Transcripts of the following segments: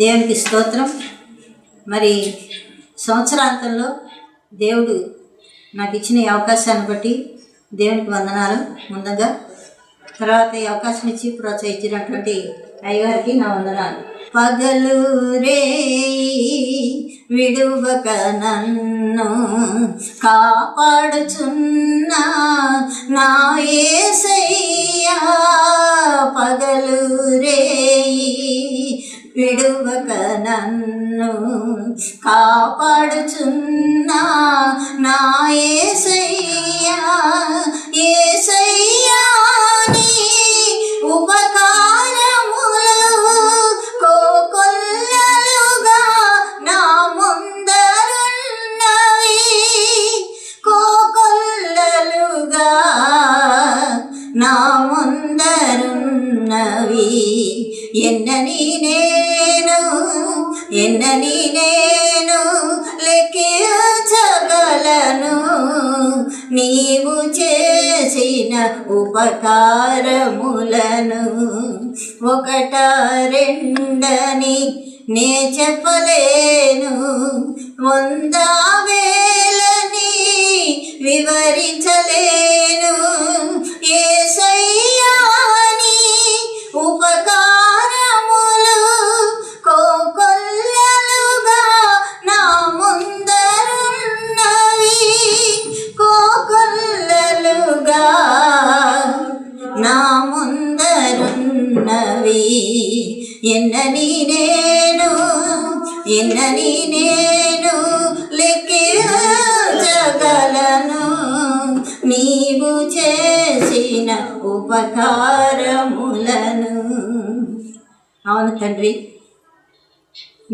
దేవునికి స్తోత్రం. మరి సంవత్సరాంతంలో దేవుడు నాకు ఇచ్చిన ఈ అవకాశాన్ని బట్టి దేవునికి వందనాలు ముందుగా. తర్వాత ఈ అవకాశం ఇచ్చి ప్రోత్సహించినటువంటి అయ్యగారికి నా వందనాలు. పగలు రే విడువక నన్ను కాపాడుచున్నా నా ఏసయ్యా పగలు రే విడువక నన్ను కాపాడుచున్నా నా ఏసయ్యా యేసయ్యా ఉపకారములను ఒకట రెండని నే చెప్పలేను. వందావే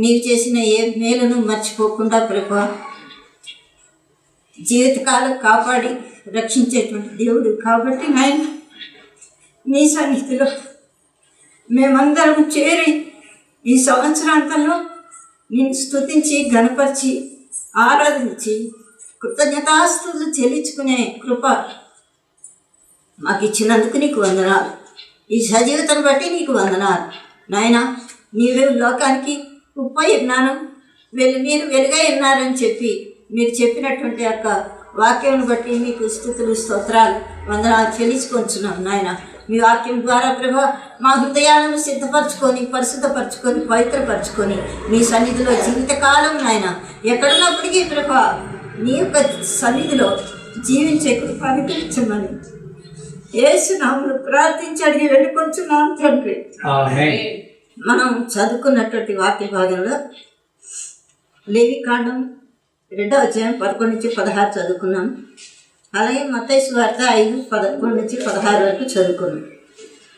నీవు చేసిన ఏ మేలును మర్చిపోకుండా ప్రభా జీవితకాలం కాపాడి రక్షించేటువంటి దేవుడు కాబట్టి నాయన నీ సన్నిధిలో మేమందరం చేరి ఈ సంవత్సరాంతంలో నేను స్తుతించి గణపరిచి ఆరాధించి కృతజ్ఞతాస్తులు చెల్లించుకునే కృప మాకు ఇచ్చినందుకు నీకు వందనాలు. ఈ సజీవితం బట్టి నీకు వందనాలు. నాయన నీవే లోకానికి ఉప్పై ఉన్నాను వెలు మీరు వెలుగై ఉన్నారని చెప్పి మీరు చెప్పినటువంటి యొక్క వాక్యం బట్టి మీకు స్థుతులు స్తోత్రాలు వందనాలు చెల్లించుకొంచున్నాం నాయన. మీ వాక్యం ద్వారా ప్రభా మా హృదయాలను సిద్ధపరచుకొని పరిశుద్ధపరచుకొని పవిత్రపరచుకొని మీ సన్నిధిలో జీవితకాలం నాయన. ఎక్కడున్నప్పటికీ ప్రభా నీ యొక్క సన్నిధిలో జీవించే కృప అనుగ్రహించమని. ఏసునాములు ప్రార్థించి అడిగి వెళ్ళుకొంచున్నాం తండ్రి. మనం చదువుకున్నటువంటి వాక్య భాగంలో లేవి కాండం రెండవ అధ్యాయం పదకొండు నుంచి పదహారు చదువుకున్నాం. అలాగే మతేసు వార్త ఐదు పదకొండు నుంచి పదహారు వరకు చదువుకున్నాం.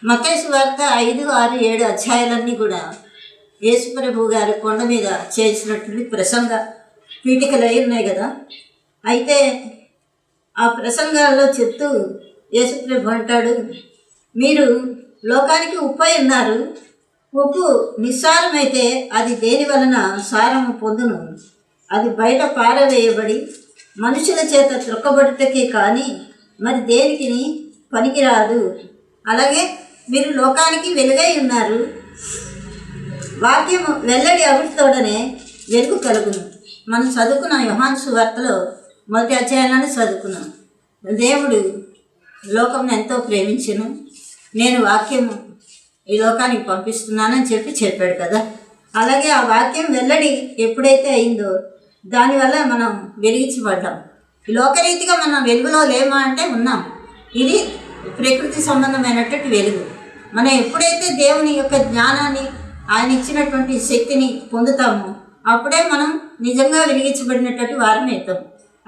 మతేసు వార్త ఐదు ఆరు ఏడు అధ్యాయాలన్నీ కూడా యేసుప్రభు గారు కొండ మీద చేసినటువంటి ప్రసంగ పీఠికలు అయి ఉన్నాయి కదా. అయితే ఆ ప్రసంగాల్లో చెప్తూ యేసుప్రభు అంటాడు మీరు లోకానికి ఉప్పై ఉన్నారు. ఉప్పు నిస్సారమైతే అది దేని వలన సారము పొందును? అది బయట పారవేయబడి మనుషుల చేత త్రొక్కబడుటకే కానీ మరి దేనికి పనికిరాదు? అలాగే మీరు లోకానికి వెలుగై ఉన్నారు. వాక్యము వెల్లడి అవిటితోడనే వెలుగు కలుగును. మనం చదువుకున్న యోహాను సువార్తలో మొదటి అధ్యాయాలను చదువుకున్నాం. దేవుడు లోకం ఎంతో ప్రేమించను. నేను వాక్యము ఈ లోకానికి పంపిస్తున్నానని చెప్పి చెప్పాడు కదా. అలాగే ఆ వాక్యం వెల్లడి ఎప్పుడైతే అయిందో దానివల్ల మనం వెలిగించబడ్డాం. లోకరీతిగా మనం వెలుగులో లేమా అంటే ఉన్నాం. ఇది ప్రకృతి సంబంధమైనటువంటి వెలుగు. మనం ఎప్పుడైతే దేవుని యొక్క జ్ఞానాన్ని ఆయన ఇచ్చినటువంటి శక్తిని పొందుతామో అప్పుడే మనం నిజంగా వెలిగించబడినటువంటి వారం అవుతాం.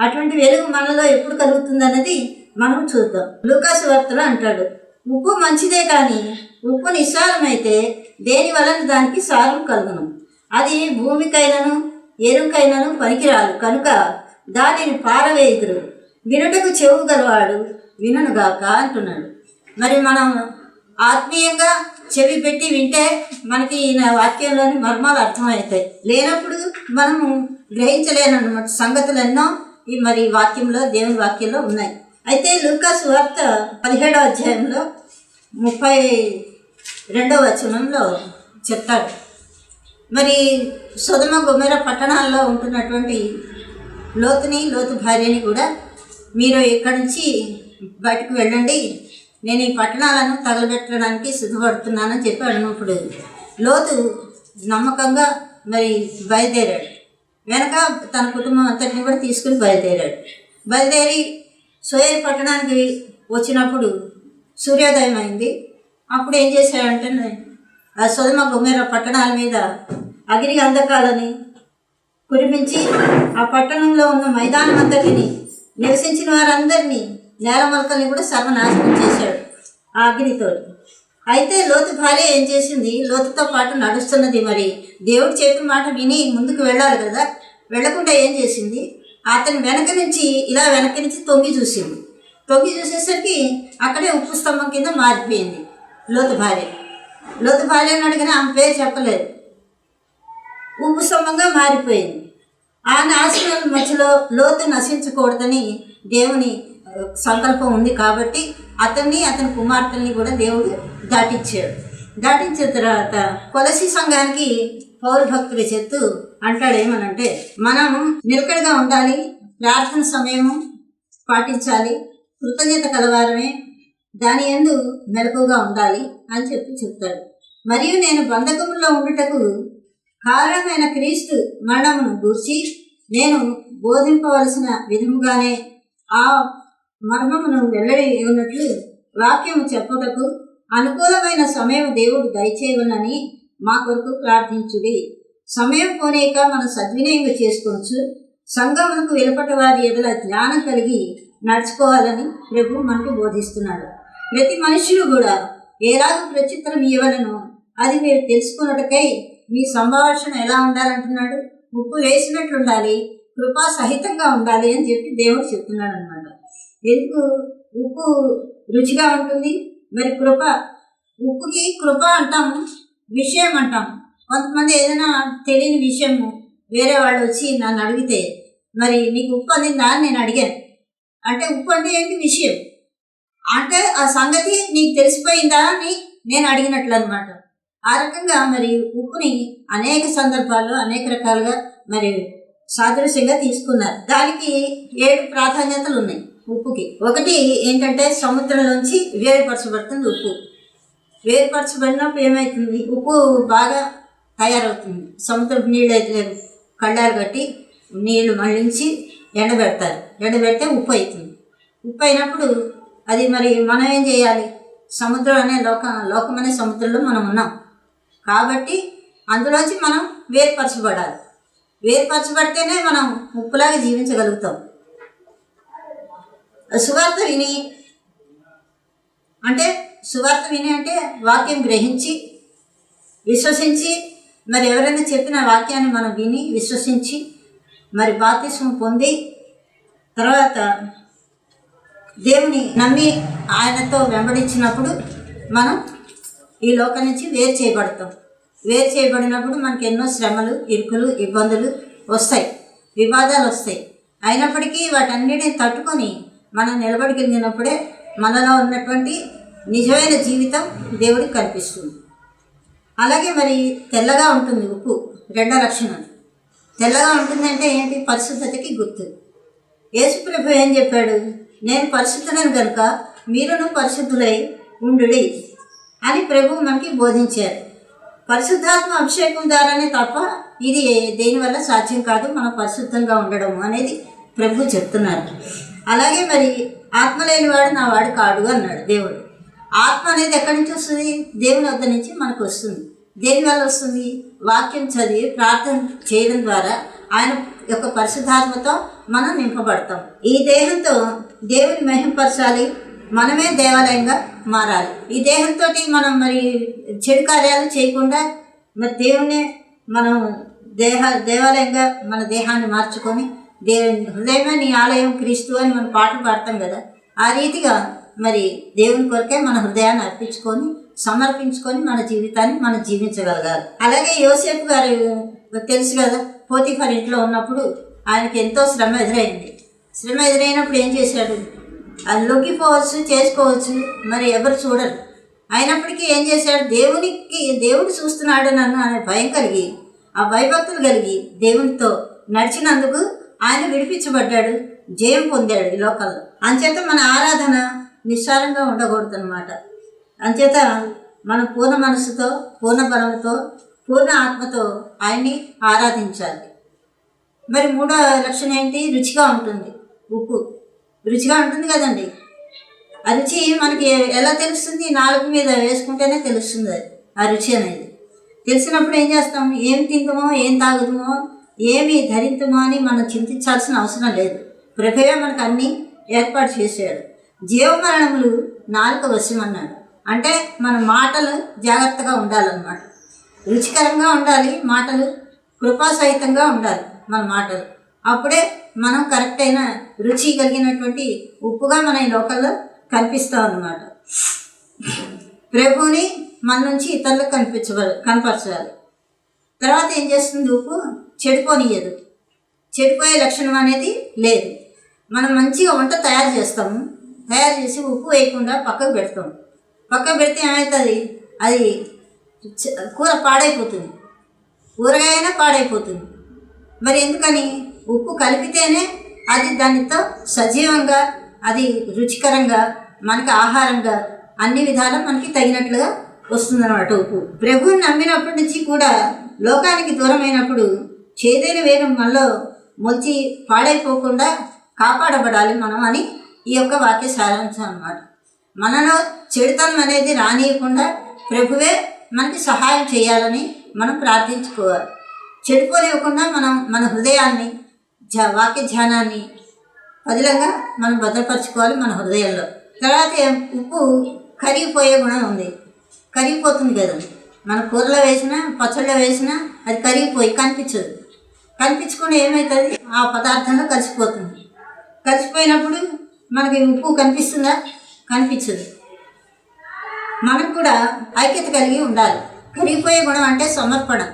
అటువంటి వెలుగు మనలో ఎప్పుడు కలుగుతుంది అన్నది మనం చూద్దాం. లూకాసు వార్తలో అంటాడు ఉప్పు మంచిదే కానీ ఉప్పు నిస్సారమైతే దేని వలన దానికి సారం కలుగును? అది భూమికైనను ఎరుకైనను పనికిరాదు. కనుక దానిని పారవేయుదురు. వినుటకు చెవు గలవాడు వినుగాక అంటున్నాడు. మరి మనం ఆత్మీయంగా చెవి పెట్టి వింటే మనకి ఈయన వాక్యంలోని మర్మాలు అర్థమవుతాయి. లేనప్పుడు మనము గ్రహించలేనన్నమాట సంగతులు ఎన్నో ఈ మరి వాక్యంలో దేవుని వాక్యంలో ఉన్నాయి. అయితే లూకాసు వార్త పదిహేడవ అధ్యాయంలో ముప్పై రెండవ వచనంలో చెప్తాడు. మరి సుధమ గుమెర పట్టణాల్లో ఉంటున్నటువంటి లోతుని లోతు భార్యని కూడా మీరు ఇక్కడి నుంచి బయటకు వెళ్ళండి. నేను ఈ పట్టణాలను తగలబెట్టడానికి సిద్ధపడుతున్నానని చెప్పి అడిగినప్పుడు లోతు నమ్మకంగా మరి బయలుదేరాడు. వెనక తన కుటుంబం అంతటిని కూడా తీసుకుని బయలుదేరాడు. బయలుదేరి సోయర్ పట్టణానికి వచ్చినప్పుడు సూర్యోదయం అయింది. అప్పుడు ఏం చేశాడంటే ఆ సుధమ గుమ్మెర పట్టణాల మీద అగ్ని గంధకాలని కురిపించి ఆ పట్టణంలో ఉన్న మైదానం అంతటిని నివసించిన వారందరినీ నేలమలకల్ని కూడా సర్వనాశనం చేశాడు ఆ అగ్నితో అయితే లోతు భార్య ఏం చేసింది? లోతుతో పాటు నడుస్తున్నది మరి. దేవుడు చెప్పిన మాట విని ముందుకు వెళ్ళాలి కదా. వెళ్ళకుండా ఏం చేసింది? అతని వెనక నుంచి ఇలా వెనక నుంచి తొంగి చూసింది. తొంగి చూసేసరికి అక్కడే ఉప్పు స్తంభం కింద మారిపోయింది లోతు భార్య. లోతు భార్యను అడిగిన ఆమె పేరు చెప్పలేదు. ఉప్పు స్తంభంగా మారిపోయింది. ఆ నాశనం మధ్యలో లోతు నశించకూడదని దేవుని సంకల్పం ఉంది కాబట్టి అతన్ని అతని కుమార్తెల్ని కూడా దేవుడు దాటిచ్చాడు దాటించిన తర్వాత కొలసి సంఘానికి పౌరు భక్తులు చెప్తూ అంటాడు ఏమనంటే మనం నిలకడగా ఉండాలి ప్రార్థన సమయము పాటించాలి కృతజ్ఞత కలవారమే దాని ఎందు మెలకుగా ఉండాలి అని చెప్పి చెప్తాడు. మరియు నేను బంధకములో ఉండుటకు కారణమైన క్రీస్తు మరణమును గూర్చి నేను బోధింపవలసిన విధముగానే ఆ మర్మమును వెల్లడి ఉన్నట్లు వాక్యము చెప్పుటకు అనుకూలమైన సమయం దేవుడు దయచేయవలని మా కొరకు ప్రార్థించుడి. సమయం పోనేక మనం సద్వినియోగం చేసుకోవచ్చు. సంఘమునకు వెలుపటి వారి ఎడల జ్ఞానం కలిగి నడుచుకోవాలని ప్రభు మనకు బోధిస్తున్నాడు. ప్రతి మనుషులు కూడా ఎలాగ ప్రచిత్రం ఇవ్వలను అది మీరు తెలుసుకున్నటకై మీ సంభాషణ ఎలా ఉండాలంటున్నాడు? ఉప్పు వేసినట్లు ఉండాలి కృపా సహితంగా ఉండాలి అని చెప్పి దేవుడు చెప్తున్నాడు అనమాట ఎందుకు? ఉప్పు రుచిగా ఉంటుంది మరి కృప ఉప్పుకి కృప అంటాము విషయం అంటాం కొంతమంది ఏదైనా తెలియని విషయము వేరే వాళ్ళు వచ్చి నన్ను అడిగితే మరి నీకు ఉప్పు అందిందా అని నేను అడిగాను. అంటే ఉప్పు అంటే ఏంటి విషయం? అంటే ఆ సంగతి నీకు తెలిసిపోయిందా అని నేను అడిగినట్లు అనమాట ఆ రకంగా మరి ఉప్పుని అనేక సందర్భాల్లో అనేక రకాలుగా మరి సాదృశ్యంగా తీసుకున్నారు. దానికి ఏడు ప్రాధాన్యతలు ఉన్నాయి. ఉప్పుకి. ఒకటి ఏంటంటే సముద్రంలోంచి వేరుపరచబడుతుంది ఉప్పు. వేరుపరచబడినప్పుడు ఏమవుతుంది ఉప్పు బాగా తయారవుతుంది. సముద్రపు నీళ్ళు అయితే కళ్ళారు కట్టి నీళ్ళు మళ్ళించి ఎండబెడతారు. ఎండబెడితే ఉప్పు అవుతుంది ఉప్పు అయినప్పుడు అది మరి మనం ఏం చేయాలి? సముద్రం అనే లోక లోకం అనే సముద్రంలో మనం ఉన్నాం. కాబట్టి అందులోంచి మనం వేరుపరచబడాలి. వేరుపరచబడితేనే మనం ఉప్పులాగా జీవించగలుగుతాం. సువార్త విని అంటే సువార్త విని అంటే వాక్యం గ్రహించి విశ్వసించి మరి ఎవరైనా చెప్పిన వాక్యాన్ని మనం విని విశ్వసించి మరి బాప్తిస్మం పొంది తర్వాత దేవుని నమ్మి ఆయనతో వెంబడించినప్పుడు మనం ఈ లోకం నుంచి వేరు చేయబడతాం. వేరు చేయబడినప్పుడు మనకి ఎన్నో శ్రమలు ఇరుకులు ఇబ్బందులు వస్తాయి వివాదాలు వస్తాయి. అయినప్పటికీ వాటన్నిటిని తట్టుకొని మనం నిలబడగలిగినప్పుడే మనలో ఉన్నటువంటి నిజమైన జీవితం దేవుడికి కనిపిస్తుంది. అలాగే మరి తెల్లగా ఉంటుంది ఉప్పు రెండో లక్షణం తెల్లగా ఉంటుందంటే ఏంటి? పరిశుద్ధతకి గుర్తు. యేసుప్రభు ఏం చెప్పాడు? నేను పరిశుద్ధులను కనుక మీరును పరిశుద్ధులై ఉండుడి అని ప్రభు మనకి బోధించారు. పరిశుద్ధాత్మ అభిషేకం ద్వారానే తప్ప ఇది దేనివల్ల సాధ్యం కాదు? మనం పరిశుద్ధంగా ఉండడం అనేది ప్రభు చెప్తున్నారు. అలాగే మరి ఆత్మ లేనివాడు నా వాడు కాడు అన్నాడు దేవుడు. ఆత్మ అనేది ఎక్కడి నుంచి వస్తుంది? దేవుని వద్ద నుంచి మనకు వస్తుంది. దేని వల్ల వస్తుంది? వాక్యం చదివి ప్రార్థన చేయడం ద్వారా ఆయన యొక్క పరిశుద్ధాత్మతో మనం నింపబడతాం. ఈ దేహంతో దేవుని మహింపరచాలి. మనమే దేవాలయంగా మారాలి. ఈ దేహంతో మనం మరి చెడు కార్యాలు చేయకుండా మరి దేవునే మనం దేహ దేవాలయంగా మన దేహాన్ని మార్చుకొని దేవుని హృదయమే నీ ఆలయం క్రీస్తు అని మనం పాటలు పాడతాం కదా. ఆ రీతిగా మరి దేవుని కొరకే మన హృదయాన్ని అర్పించుకొని సమర్పించుకొని మన జీవితాన్ని మనం జీవించగలగాలి. అలాగే యోసేపు గారు తెలుసు కదా పోతిఫర్ ఇంట్లో ఉన్నప్పుడు ఆయనకి ఎంతో శ్రమ ఎదురైంది. శ్రమ ఎదురైనప్పుడు ఏం చేశాడు? అది లొంగిపోవచ్చు చేసుకోవచ్చు మరి ఎవరు చూడరు. అయినప్పటికీ ఏం చేశాడు? దేవునికి దేవుడు చూస్తున్నాడు నన్ను అనే భయం కలిగి ఆ భయభక్తులు కలిగి దేవునితో నడిచినందుకు ఆయన విడిపించబడ్డాడు జయం పొందాడు ఈ లోకంలో. అంచేత మన ఆరాధన నిస్సారంగా ఉండకూడదు అనమాట అంచేత మనం పూర్ణ మనసుతో పూర్ణ బలంతో పూర్ణ ఆత్మతో ఆయన్ని ఆరాధించాలి. మరి మూడో లక్షణం ఏంటి? రుచిగా ఉంటుంది. ఉప్పు. రుచిగా ఉంటుంది కదండి. ఆ రుచి మనకి ఎలా తెలుస్తుంది? నాలుగు మీద వేసుకుంటేనే తెలుస్తుంది అది. ఆ రుచి అనేది. తెలిసినప్పుడు ఏం చేస్తాం? ఏం తింటామో ఏం తాగుతామో ఏమి ధరించమో అని మనం చింతించాల్సిన అవసరం లేదు. ప్రభువే మనకు అన్నీ ఏర్పాటు చేశాడు. జీవమరణములు నాలుక వశమన్నాడు. అంటే మన మాటలు జాగ్రత్తగా ఉండాలన్నమాట. రుచికరంగా ఉండాలి మాటలు కృపాసహితంగా ఉండాలి మన మాటలు. అప్పుడే మనం కరెక్ట్ అయిన రుచి కలిగినటువంటి ఉప్పుగా మన ఈ లోకల్లో కనిపిస్తాం అన్నమాట. ప్రభువుని మన నుంచి ఇతరులకు కనిపించవాలి కనపరచాలి. తర్వాత ఏం చేస్తుంది ఉప్పు? చెడిపోనియదు చెడిపోయే లక్షణం అనేది లేదు. మనం మంచిగా వంట తయారు చేస్తాము. తయారు చేసి ఉప్పు వేయకుండా పక్కకు పెడతాం. పక్కకు పెడితే ఏమవుతుంది అది కూర పాడైపోతుంది. కూరగాయ అయినా పాడైపోతుంది. మరి ఎందుకని? ఉప్పు కలిపితేనే అది దానితో సజీవంగా అది రుచికరంగా మనకి ఆహారంగా అన్ని విధాలు మనకి తగినట్లుగా వస్తుందన్నమాట ఉప్పు. ప్రభువుని నమ్మినప్పటి నుంచి కూడా లోకానికి దూరమైనప్పుడు చేదైన వేగం మనలో మొలిచి పాడైపోకుండా కాపాడబడాలి మనం అని ఈ యొక్క వాక్య సారాంశం అన్నమాట. మనలో చెడుతనం అనేది రానియకుండా ప్రభువే మనకి సహాయం చేయాలని మనం ప్రార్థించుకోవాలి. చెడిపోనివ్వకుండా మనం మన హృదయాన్ని వాక్య ధ్యానాన్ని పదిలంగా మనం భద్రపరచుకోవాలి మన హృదయంలో. తర్వాత ఉప్పు కరిగిపోయే గుణం ఉంది. కరిగిపోతుంది కదా మన కూరలో వేసినా పచ్చళ్ళలో వేసినా అది కరిగిపోయి కనిపించదు. కనిపించకుండా ఏమవుతుంది ఆ పదార్థంలో కలిసిపోతుంది. కలిసిపోయినప్పుడు మనకి ఉప్పు కనిపిస్తుందా? కనిపించదు. మనకు కూడా ఐక్యత కలిగి ఉండాలి. కరిగిపోయే గుణం అంటే సమర్పణ.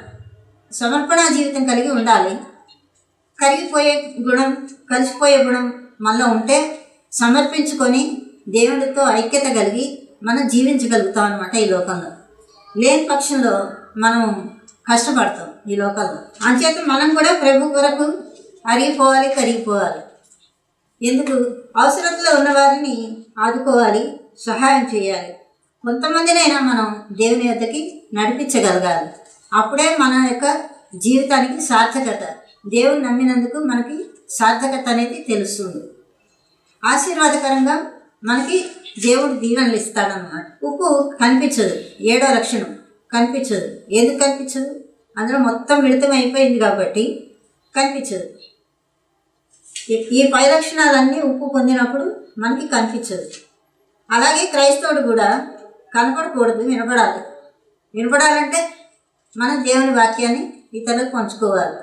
సమర్పణ జీవితం కలిగి ఉండాలి. కరిగిపోయే గుణం కలిసిపోయే గుణం మనలో ఉంటే సమర్పించుకొని దేవుడితో ఐక్యత కలిగి మనం జీవించగలుగుతాం అనమాట ఈ లోకంలో. లేని పక్షంలో మనం కష్టపడతాం ఈ లోకల్లో అంచేత మనం కూడా ప్రభు కొరకు అరిగిపోవాలి కరిగిపోవాలి. ఎందుకు? అవసరంలో ఉన్న వారిని ఆదుకోవాలి సహాయం చేయాలి. కొంతమందినైనా మనం దేవుని యొద్దకి నడిపించగలగాలి. అప్పుడే మన యొక్క జీవితానికి సార్థకత దేవుని నమ్మినందుకు మనకి సార్థకత అనేది తెలుస్తుంది. ఆశీర్వాదకరంగా మనకి దేవుడు దీవెనలు ఇస్తాడన్నమాట. ఉప్పు కనిపించదు ఏడో లక్షణం కనిపించదు. ఎందుకు కనిపించదు? అందులో మొత్తం మిళితం అయిపోయింది కాబట్టి కనిపించదు. ఈ- పైలక్షణాలన్నీ పై లక్షణాలన్నీ ఉప్పు పొందినప్పుడు మనకి కనిపించదు. అలాగే క్రైస్తవుడు కూడా కనపడకూడదు వినపడాలి. వినపడాలంటే మనం దేవుని వాక్యాన్ని ఇతరులకు పంచుకోవాలి.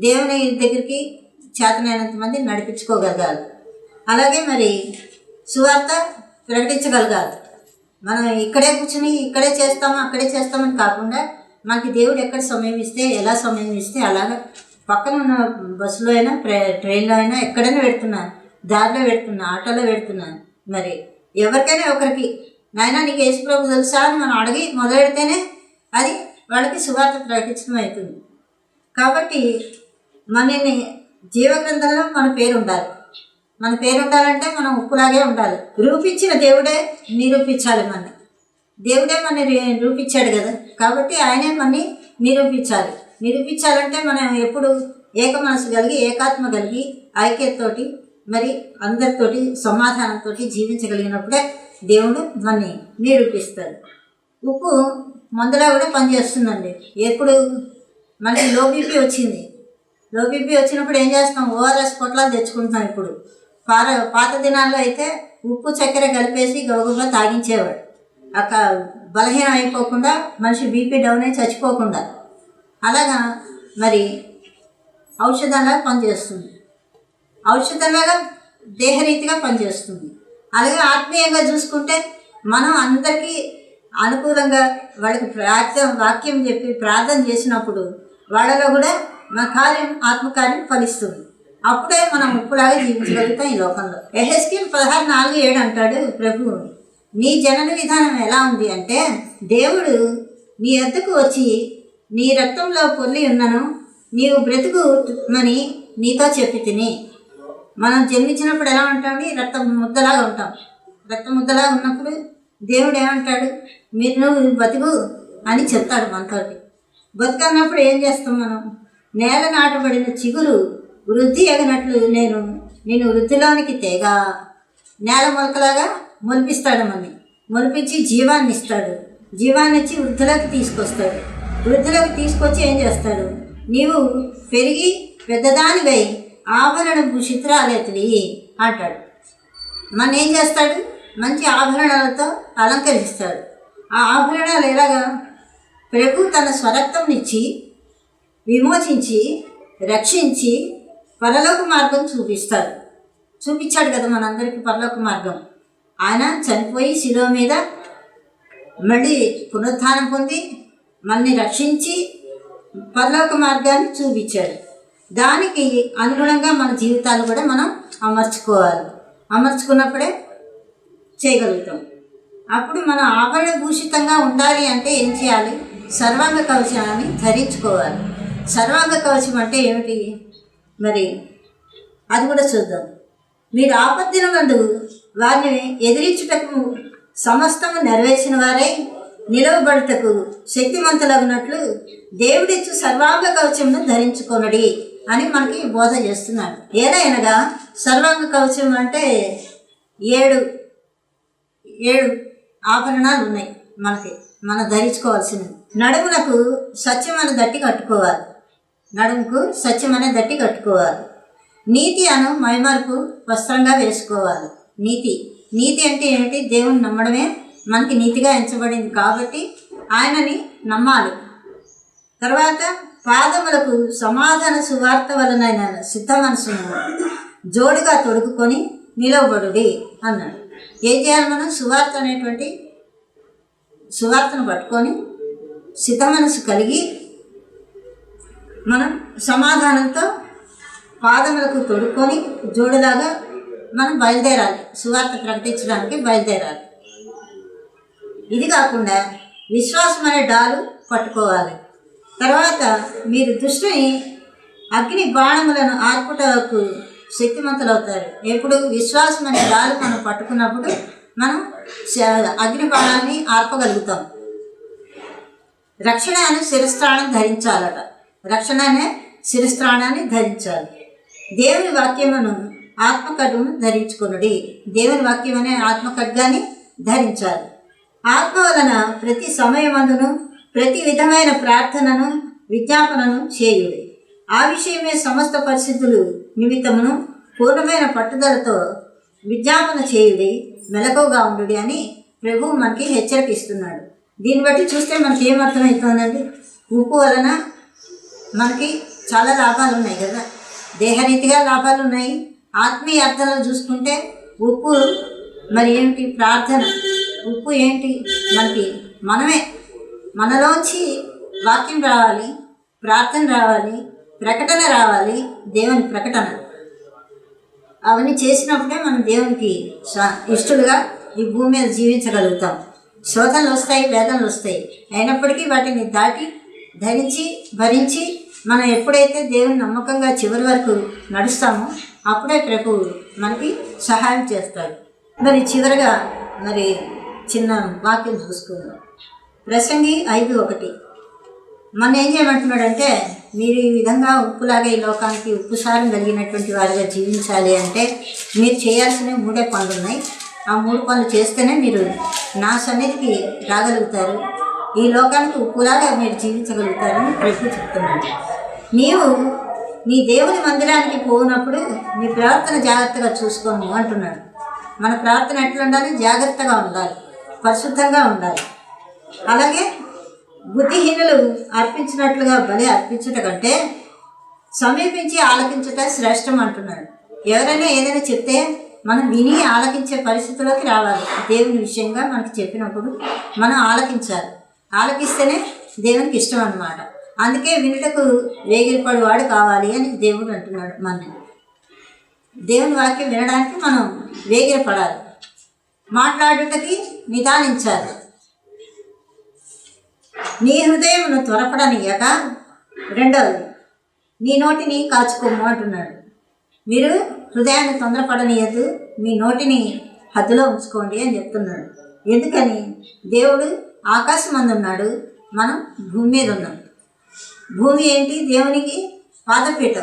దేవుని దగ్గరికి చేతనైనంత మంది నడిపించుకోగలగాలి. అలాగే మరి సువార్త ప్రకటించగలగాలి. మనం ఇక్కడే కూర్చుని ఇక్కడే చేస్తాము అక్కడే చేస్తామని కాకుండా మనకి దేవుడు ఎక్కడ సమయం ఇస్తే ఎలా సమయం ఇస్తే అలాగా పక్కన ఉన్న బస్సులో అయినా ట్రై- ట్రైన్లో అయినా ఎక్కడైనా పెడుతున్నా దారిలో పెడుతున్నా ఆటోలో పెడుతున్నా మరి ఎవరికైనా ఒకరికి నాయన నీకు యేసు ప్రభు తెలుసా? అని మనం అడిగి మొదలెడితేనే అది వాళ్ళకి సువార్త ప్రకటించడం అవుతుంది. కాబట్టి మనని జీవగ్రంథంలో మన పేరు ఉండాలి మన పేరు ఉండాలంటే మనం ఉప్పులాగే ఉండాలి. రూపించిన దేవుడే నిరూపించాలి మన దేవుడే మన రూపించాడు కదా. కాబట్టి ఆయనే మనని నిరూపించాలి. నిరూపించాలంటే మనం ఎప్పుడు ఏక మనసు కలిగి ఏకాత్మ కలిగి ఐక్యతతోటి మరి అందరితోటి సమాధానంతో జీవించగలిగినప్పుడే దేవుడు మనని నిరూపిస్తాడు. ఉప్పు మందులా కూడా పనిచేస్తుందండి. ఎప్పుడు మనకి లో బీపీ వచ్చింది. లో బీపీ వచ్చినప్పుడు ఏం చేస్తాం ఓఆర్ఎస్ పొట్లాలు తెచ్చుకుంటున్నాం ఇప్పుడు. పార పాత దినాల్లో అయితే ఉప్పు చక్కెర కలిపేసి గబగబా తాగించేవాడు. అక్క బలహీనం అయిపోకుండా మనిషి బీపీ డౌన్ అయి చచ్చిపోకుండా. అలాగా మరి ఔషధంగా పనిచేస్తుంది. ఔషధంలాగా దేహరీతిగా పనిచేస్తుంది. అలాగే ఆత్మీయంగా చూసుకుంటే మనం అందరికీ అనుకూలంగా వాళ్ళకి ప్రార్థన వాక్యం చెప్పి ప్రార్థన చేసినప్పుడు వాళ్ళలో కూడా మన కార్యం ఆత్మకార్యం ఫలిస్తుంది. అప్పుడే మనం ఉప్పులాగా జీవించగలుగుతాం ఈ లోకంలో. ఎహెస్కిల్ పదహారు నాలుగు ఏడు అంటాడు ప్రభు నీ జనన విధానం ఎలా ఉంది అంటే దేవుడు నీ ఎద్దకు వచ్చి నీ రక్తంలో పొల్లి ఉన్నను నీవు బ్రతుకు మని నీతో చెప్పి తిని. మనం జన్మించినప్పుడు ఎలా ఉంటాం? రక్తం ముద్దలాగా ఉంటాం. రక్తం ముద్దలాగా ఉన్నప్పుడు దేవుడు ఏమంటాడు? మీరు నువ్వు బతుకు అని చెప్తాడు మనతోటి. బతుకన్నప్పుడు ఏం చేస్తాం మనం? నేల నాటబడిన చిగురు వృద్ధి ఎగనట్లు నేను నేను వృద్ధిలోనికి తెగ నేల మొలకలాగా మొలిపిస్తాడు మమ్మల్ని మొలిపించి జీవాన్ని ఇస్తాడు. జీవాన్ని ఇచ్చి వృద్ధిలోకి తీసుకొస్తాడు. వృద్ధిలోకి తీసుకొచ్చి ఏం చేస్తాడు? నీవు పెరిగి పెద్దదానివై ఆభరణ భూషిత్రాలెత్తుడి అంటాడు. మన ఏం చేస్తాడు? మంచి ఆభరణాలతో అలంకరిస్తాడు. ఆ ఆభరణాలు ఎలాగా? ప్రభు తన స్వరక్తంనిచ్చి విమోచించి రక్షించి పరలోక మార్గం చూపిస్తాడు. చూపించాడు కదా మనందరికీ పరలోక మార్గం. ఆయన చనిపోయి శిలో మీద మళ్ళీ పునరుత్థానం పొంది మనల్ని రక్షించి పరలోక మార్గాన్ని చూపించాడు. దానికి అనుగుణంగా మన జీవితాలు కూడా మనం అమర్చుకోవాలి. అమర్చుకున్నప్పుడే చేయగలుగుతాం. అప్పుడు మనం ఆభరణ భూషితంగా ఉండాలి అంటే ఏం చేయాలి? సర్వాంగ కవచాన్ని ధరించుకోవాలి. సర్వాంగ కవచం అంటే ఏమిటి? మరి అది కూడా చూద్దాం. మీరు ఆపత్తిన వారిని ఎదిరించుటకు సమస్తము నెరవేర్చిన వారై నిలవబడుటకు శక్తివంతులగినట్లు దేవుడిచ్చు సర్వాంగ కవచమును ధరించుకొనడి అని మనకి బోధ చేస్తున్నాడు. ఏదైనగా సర్వాంగ కవచం అంటే ఏడు ఏడు ఆభరణాలు ఉన్నాయి మనకి. మనం ధరించుకోవాల్సినవి. నడుమునకు సత్యం దట్టి కట్టుకోవాలి. నడుముకు స్వచ్ఛమైన దట్టి కట్టుకోవాలి. నీతి అను మైమరుపు వస్త్రంగా వేసుకోవాలి. నీతి. నీతి అంటే ఏమిటి? దేవుని నమ్మడమే మనకి నీతిగా ఎంచబడింది కాబట్టి ఆయనని నమ్మాలి. తర్వాత పాదములకు సమాధాన సువార్త వలన సిద్ధ మనసును జోడుగా తొడుగుకొని నిలవబడుడి అన్నాడు. ఏం చేయాలి మనం? సువార్త అనేటువంటి సువార్తను పట్టుకొని సిద్ధ మనసు కలిగి మనం సమాధానంతో పాదములకు తొడుక్కొని జోడులాగా మనం బయలుదేరాలి. సువార్త ప్రకటించడానికి బయలుదేరాలి. ఇది కాకుండా విశ్వాసం అనే డాలు పట్టుకోవాలి. తర్వాత మీరు దృష్టిని అగ్ని బాణములను ఆర్పుటకు శక్తిమంతులవుతారు. ఎప్పుడు విశ్వాసం అనే డాలు మనం పట్టుకున్నప్పుడు మనం అగ్ని బాణాన్ని ఆర్పగలుగుతాం. రక్షణ అనే శిరస్థానం ధరించాలట. రక్షణ అనే శిరస్త్రాణాన్ని ధరించాలి. దేవుని వాక్యమును ఆత్మకడ్గమును ధరించుకునుడి. దేవుని వాక్యం అనే ఆత్మకడ్గాన్ని ధరించాలి. ఆత్మ వలన ప్రతి సమయమందును ప్రతి విధమైన ప్రార్థనను విజ్ఞాపనను చేయుడి. ఆ విషయమే సమస్త పరిస్థితులు నిమిత్తమును పూర్ణమైన పట్టుదలతో విజ్ఞాపన చేయుడి మెలకువగా ఉండుడి అని ప్రభు మనకి హెచ్చరిక ఇస్తున్నాడు. దీన్ని బట్టి చూస్తే మనకి ఏం ఉప్పు వలన మనకి చాలా లాభాలు ఉన్నాయి కదా. దేహరీతిగా లాభాలు ఉన్నాయి. ఆత్మీయ అర్థాలు చూసుకుంటే ఉప్పు మరి ఏంటి ప్రార్థన? ఉప్పు ఏంటి? మనకి మనమే. మనలోంచి వాక్యం రావాలి ప్రార్థన రావాలి ప్రకటన రావాలి దేవుని ప్రకటన. అవన్నీ చేసినప్పుడే మనం దేవునికి స- ఇష్టలుగా ఈ భూమి మీద జీవించగలుగుతాం. శోధనలు వస్తాయి వేదనలు వస్తాయి. అయినప్పటికీ వాటిని దాటి ధరించి భరించి మనం ఎప్పుడైతే దేవుని నమ్మకంగా చివరి వరకు నడుస్తామో అప్పుడే ప్రభు మనకి సహాయం చేస్తాడు. మరి చివరగా మరి చిన్న వాక్యం చూసుకుందాం. ప్రసంగి ఐదు ఒకటి. మన ఏం చేయమంటున్నాడంటే మీరు ఈ విధంగా ఉప్పులాగా ఈ లోకానికి ఉప్పు సారం కలిగినటువంటి వారిగా జీవించాలి అంటే మీరు చేయాల్సిన మూడే పనులు ఉన్నాయి ఆ మూడు పనులు చేస్తేనే మీరు నా సన్నిధికి రాగలుగుతారు. ఈ లోకానికి ఉప్పులాగా మీరు జీవించగలుగుతారని ప్రభు చెప్తున్నాను. నీవు నీ దేవుని మందిరానికి పోనప్పుడు నీ ప్రవర్తన జాగ్రత్తగా చూసుకోను అంటున్నాడు. మన ప్రార్థన ఎట్లా ఉండాలి? జాగ్రత్తగా ఉండాలి. పరిశుద్ధంగా ఉండాలి. అలాగే బుద్ధిహీనులు అర్పించినట్లుగా బలి అర్పించుట కంటే సమీపించి ఆలకించట శ్రేష్టం అంటున్నాడు. ఎవరైనా ఏదైనా చెప్తే మనం విని ఆలకించే పరిస్థితిలోకి రావాలి. దేవుని విషయంగా మనకు చెప్పినప్పుడు మనం ఆలకించాలి. ఆలకిస్తేనే దేవునికి ఇష్టం అన్నమాట అందుకే వినుటకు వేగిరపడి వాడు కావాలి అని దేవుడు అంటున్నాడు మన దేవుని వాక్యం వినడానికి మనం వేగిరపడాలి మాట్లాడుటకి నిదానించాలి. నీ హృదయం త్వరపడనియక. రెండవది నీ నోటిని కాచుకోము అంటున్నాడు. మీరు హృదయాన్ని తొందరపడనీయద్దు మీ నోటిని హద్దులో ఉంచుకోండి అని చెప్తున్నాడు. ఎందుకని? దేవుడు ఆకాశం మందు ఉన్నాడు మనం భూమి మీద ఉన్నాం భూమి ఏంటి? దేవునికి పాదపీఠ.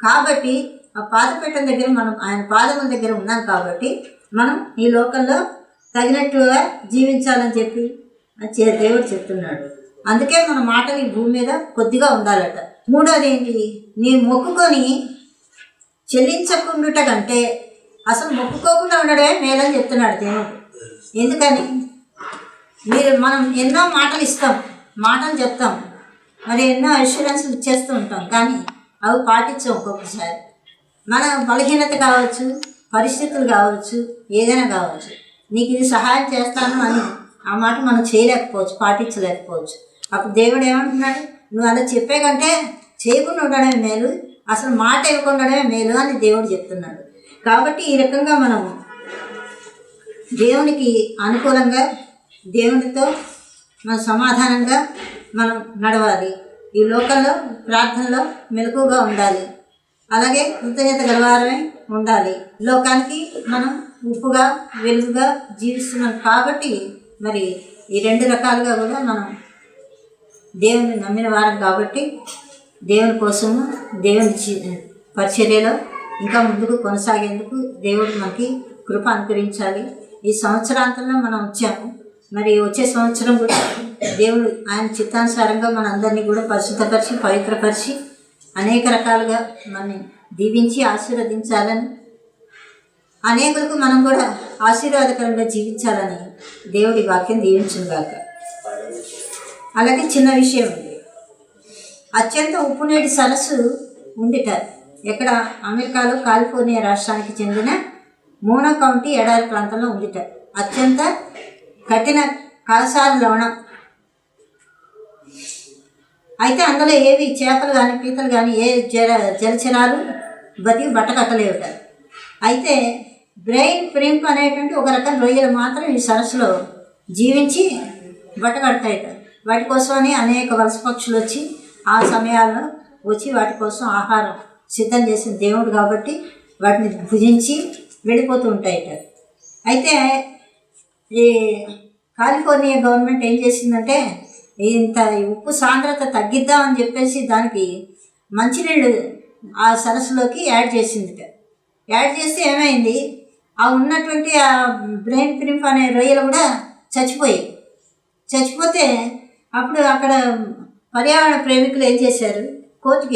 కాబట్టి ఆ పాదపీఠం దగ్గర మనం ఆయన పాదముల దగ్గర ఉన్నాం కాబట్టి మనం ఈ లోకంలో తగినట్టుగా జీవించాలని చెప్పి చే- దేవుడు చెప్తున్నాడు. అందుకే మన మాటలు ఈ భూమి మీద కొద్దిగా ఉండాలట. మూడోది ఏంటి? నీ మొక్కుకొని చెల్లించకుండుట కంటే అసలు మొక్కుకోకుండా ఉండడమే మేలని చెప్తున్నాడు దేవుడు. ఎందుకని? మీరు మనం ఎన్నో మాటలు ఇస్తాం మాటలు చెప్తాం మరి ఎన్నో అష్యూరెన్స్లు ఇచ్చేస్తూ ఉంటాం కానీ అవి పాటించాం ఒక్కొక్కసారి. మన బలహీనత కావచ్చు పరిస్థితులు కావచ్చు ఏదైనా కావచ్చు. నీకు ఇది సహాయం చేస్తాను అని ఆ మాట మనం చేయలేకపోవచ్చు పాటించలేకపోవచ్చు. అప్పుడు దేవుడు ఏమంటున్నాడు? నువ్వు అలా చెప్పే కంటే చేయకుండా ఉండడమే మేలు అసలు మాట ఇవ్వకుండా మేలు అని దేవుడు చెప్తున్నాడు. కాబట్టి ఈ రకంగా మనం దేవునికి అనుకూలంగా దేవునితో మన సమాధానంగా మనం నడవాలి. ఈ లోకంలో ప్రార్థనలో మెలకుగా ఉండాలి. అలాగే కృతజ్ఞత గలవారమే ఉండాలి. లోకానికి మనం ఉప్పుగా వెలుగుగా జీవిస్తున్నాం కాబట్టి మరి ఈ రెండు రకాలుగా కూడా మనం దేవుని నమ్మిన వారం కాబట్టి దేవుని కోసము దేవుని చి- పరిచర్యలో ఇంకా ముందుకు కొనసాగేందుకు దేవుడు మనకి కృప అనుకరించాలి ఈ సంవత్సరాంతంలో మనం వచ్చాము. మరి వచ్చే సంవత్సరం కూడా దేవుడు ఆయన చిత్తానుసారంగా మనందరినీ కూడా పరిశుద్ధపరిచి పవిత్రపరిచి అనేక రకాలుగా మనని దీవించి ఆశీర్వదించాలని అనేకులకు మనం కూడా ఆశీర్వాదకరంగా జీవించాలని దేవుడి వాక్యం దీవించుగాక అలాగే చిన్న విషయం ఉంది అత్యంత ఉప్పు నీటి సరస్సు ఉందిట ఎక్కడ అమెరికాలో కాలిఫోర్నియా రాష్ట్రానికి చెందిన మోనో కౌంటీ ఎడారి ప్రాంతంలో ఉందిట అత్యంత కఠిన కలశాలలోన అయితే అందులో ఏవి చేపలు కానీ పీతలు కానీ ఏ జల జలచరాలు బతికి బట్టకట్టలేవుట అయితే బ్రెయిన్ ప్రింప్ అనేటువంటి ఒక రకం రొయ్యలు మాత్రం ఈ సరస్సులో జీవించి బట్టకడతాయట వాటి కోసమని అనేక వలస పక్షులు వచ్చి ఆ సమయాల్లో వచ్చి వాటి కోసం ఆహారం సిద్ధం చేసిన దేవుడు కాబట్టి వాటిని భుజించి వెళ్ళిపోతూ ఉంటాయట. అయితే ఈ కాలిఫోర్నియా గవర్నమెంట్ ఏం చేసిందంటే ఇంత ఉప్పు సాంద్రత తగ్గిద్దామని చెప్పేసి దానికి మంచినీళ్ళు ఆ సరస్సులోకి యాడ్ చేసిందిట. యాడ్ చేస్తే ఏమైంది? ఆ ఉన్నటువంటి ఆ బ్రెయిన్ ప్రింప్ అనే రొయ్యలు కూడా చచ్చిపోయాయి. చచ్చిపోతే అప్పుడు అక్కడ పర్యావరణ ప్రేమికులు ఏం చేశారు? కోర్టుకు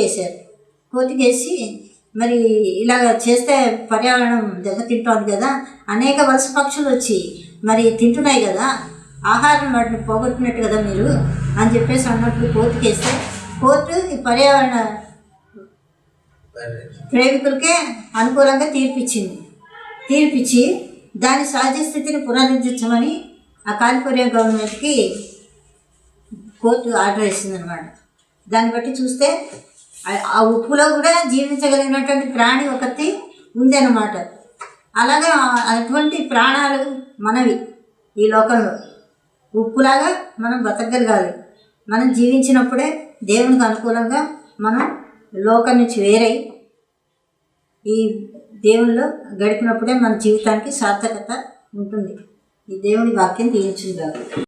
కోతికేసి మరి ఇలాగ చేస్తే పర్యావరణం దెబ్బతింటోంది కదా అనేక వలస పక్షులు వచ్చి మరి తింటున్నాయి కదా ఆహారం వాటిని పోగొట్టినట్టు కదా మీరు అని చెప్పేసి అన్నప్పుడు కోర్టుకు వేస్తే కోర్టు ఈ పర్యావరణ ప్రేమికులకే అనుకూలంగా తీర్పిచ్చింది. తీర్పిచ్చి దాని సహజ స్థితిని పునరుద్ధరించమని ఆ కాలిఫోర్నియా గవర్నమెంట్కి కోర్టు ఆర్డర్ ఇస్తుందన్నమాట దాన్ని బట్టి చూస్తే ఆ- ఆ ఉప్పులో కూడా జీవించగలిగినటువంటి ప్రాణి ఒకటి ఉందన్నమాట. అలాగే అటువంటి ప్రాణాలు మనవి ఈ లోకంలో. ఉప్పులాగా మనం బతకగలగాలి. మనం జీవించినప్పుడే దేవునికి అనుకూలంగా మనం లోకం నుంచి వేరై ఈ దేవునిలో గడిపినప్పుడే మన జీవితానికి సార్థకత ఉంటుంది. ఈ దేవుని వాక్యం దీవించింది